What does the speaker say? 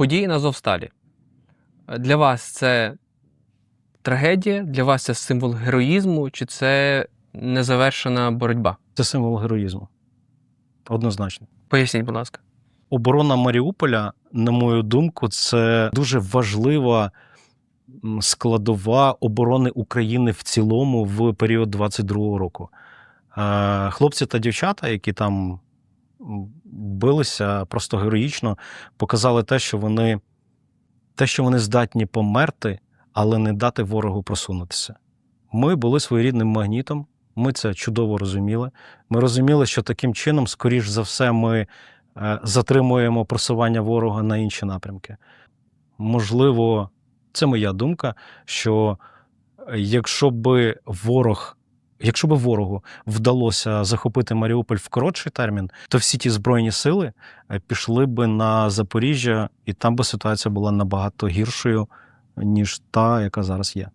Події на Зовсталі. Для вас це трагедія, для вас це символ героїзму, чи це незавершена боротьба? Це символ героїзму. Однозначно. Поясніть, будь ласка. Оборона Маріуполя, на мою думку, це дуже важлива складова оборони України в цілому в період 22-го року. Е, Хлопці та дівчата, які там билися просто героїчно, показали те, що вони, те, що вони здатні померти, але не дати ворогу просунутися. Ми були своєрідним магнітом. Ми це чудово розуміли. Ми розуміли, що таким чином, скоріш за все, ми е, затримуємо просування ворога на інші напрямки. Можливо, це моя думка, що е, якщо би ворог, якщо би ворогу вдалося захопити Маріуполь в коротший термін, то всі ті збройні сили е, пішли би на Запоріжжя, і там би ситуація була набагато гіршою, ніж та, яка зараз є.